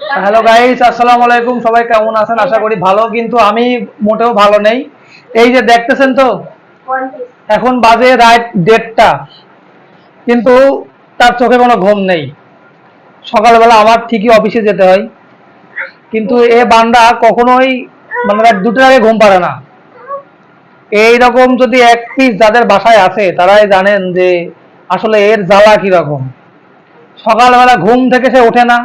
Hello guys আসসালামু আলাইকুম। সবাই কেমন আছেন? আশা করি ভালো। কিন্তু আমি মোটেও ভালো নেই। এই যে দেখতেছেন তো? এখন বাজে রাত দেড়টা। কিন্তু তার চোখে কোনো ঘুম নেই। সকালবেলা আমার ঠিকই অফিসে যেতে হয়। কিন্তু এ বান্দা কখনোই মানে রাত দুটোর আগে ঘুম পারে না। এই রকম যদি এক পিস যাদের বাসায় আছে, তারাই জানেন যে আসলে এর জ্বালা কীরকম। সকালবেলা ঘুম থেকে সে ওঠে না।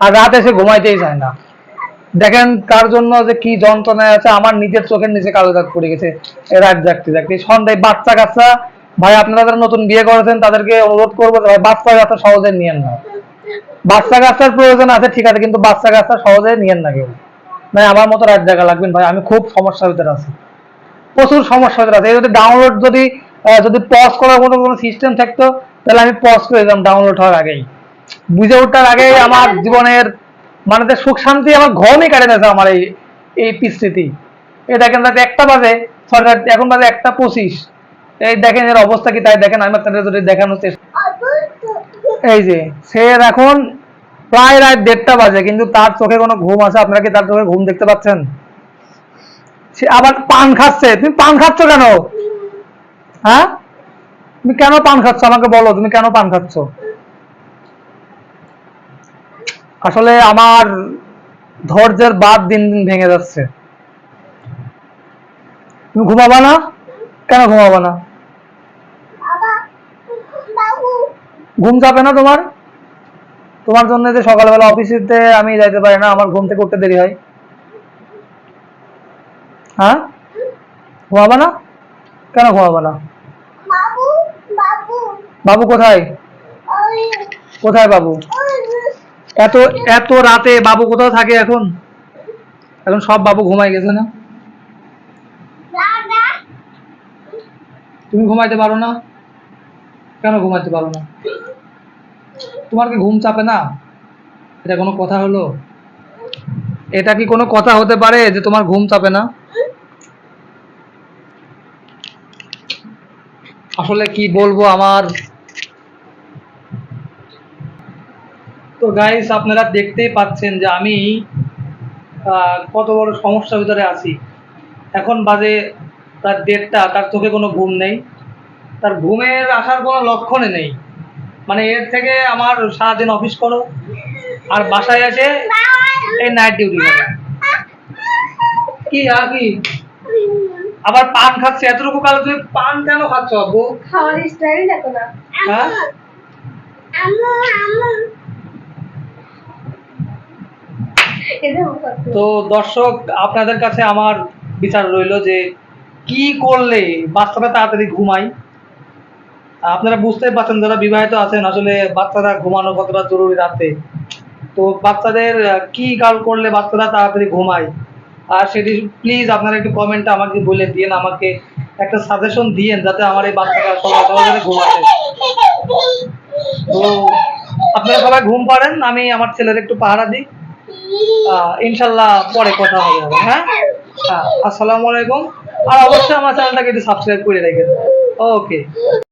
আর রাতে সে ঘুমাইতেই চায় না। দেখেন কার জন্য যে কি যন্ত্রণায় আছে, আমার নিজের চোখের নিচে কালো দাগ পড়ে গেছে। রাত জাগতে জাগতে। সন্ধ্যায় বাচ্চা কাচ্চা, ভাই, আপনারা যারা নতুন বিয়ে করেছেন, তাদেরকে অনুরোধ করব ভাই, বাচ্চা কাচ্চা সহজে নিয়েন না। বাচ্চা কাচ্চার প্রয়োজন আছে, ঠিক আছে, কিন্তু বাচ্চা কাচ্চা সহজে নিয়েন না কেউ। মানে আমার মতো রাত জায়গা লাগবেন, ভাই, আমি খুব সমস্যার ভিতরে আছি। প্রচুর সমস্যা ভিতরে আছে। যদি ডাউনলোড যদি যদি পজ করার কোনো কোনো সিস্টেম থাকতো, তাহলে আমি পজ করে দিতাম ডাউনলোড হওয়ার আগেই। বুঝে ওঠার আগেই আমার জীবনের মানে সুখ শান্তি আমার ঘরমই কাটে গেছে আমার এই এই পিস্তিতি এই দেখেন রাতে একটা বাজে সরকার এখন বাজে একটা পঁচিশ। এই দেখেন এর অবস্থা কি তাই দেখেন আমি আপনাদের যদি দেখানোর চেষ্টা এই যে সে এখন প্রায় রাত দেড়টা বাজে কিন্তু তার চোখে কোনো ঘুম আছে? আপনারা কি তার চোখে ঘুম দেখতে পাচ্ছেন? সে আবার পান খাচ্ছে। তুমি পান খাচ্ছ কেন? হ্যাঁ? তুমি কেন পান খাচ্ছ? আমাকে বলো তুমি কেন পান খাচ্ছ? আসলে আমার ধৈর্যের বাদ দিন দিন ভেঙে যাচ্ছে। তুমি ঘুমাবা না? কেন ঘুমাবা না? ঘুম যাবে না তোমার? তোমার জন্য যে সকালবেলা অফিসেতে আমি যাইতে পারি না আমার ঘুম থেকে উঠতে দেরি হয়। হ্যাঁ? ঘুমাবা না? কেন ঘুমাবা না? বাবু কোথায়? কোথায় বাবু? এত এত রাতে বাবু কোথাও থাকে এখন? এখন সব বাবু ঘুমাই গেছে না? তুমি ঘুমাইতে পারো না? কেন ঘুমাইতে পারো না? তোমার কি ঘুম চাপে না? এটা কোনো কথা হলো? এটা কি কোনো কথা হতে পারে যে তোমার ঘুম চাপে না? আসলে কি বলব আমার গাইস আপনারা দেখতেই পাচ্ছেন যে আমি আহ, কত বড় সমস্যার ভিতরে আছি। এখন বাজে তার ডেটটা তার চোখে কোনো ঘুম নেই। তার ঘুমের আসার কোনো লক্ষণে নেই। মানে এর থেকে আমার সারাদিন অফিস করো আর বাসায় এসে এই নাইট ডিউটি করে। কি আর কি? আবার পান খাচ্ছে এতটুকু কাল তুমি পান কেন খাচ্ছ আব্বু? খাওয়ার স্টাইল দেখো না। হ্যাঁ এটা কত তো দর্শক, আপনাদের কাছে আমার বিচার রইল যে কি করলে বাচ্চারা তাড়াতাড়ি ঘুমায়? আপনারা বুঝতেই পারছেন, যারা বিবাহিত আছেন, আসলে বাচ্চারা ঘুমানো কতটা জরুরি রাতে। তো বাচ্চাদের কি কাল করলে বাচ্চারা তাড়াতাড়ি ঘুমায়? আর সেটি প্লিজ আপনারা একটু কমেন্টে আমাকে বলে দিয়েন, আমাকে একটা সাজেশন দিয়েন, যাতে আমার এই বাচ্চাটা সবাই ঘুমাতে তো আপনারা সবাই ঘুম পাড়েন, আমি আমার ছেলের একটু পাহারা দিই। ইনশাল্লাহ পরে কথা হবে হ্যাঁ? হ্যাঁ আসসালামু আলাইকুম। আর অবশ্যই আমার চ্যানেলটাকে একটু সাবস্ক্রাইব করে রাখবেন ওকে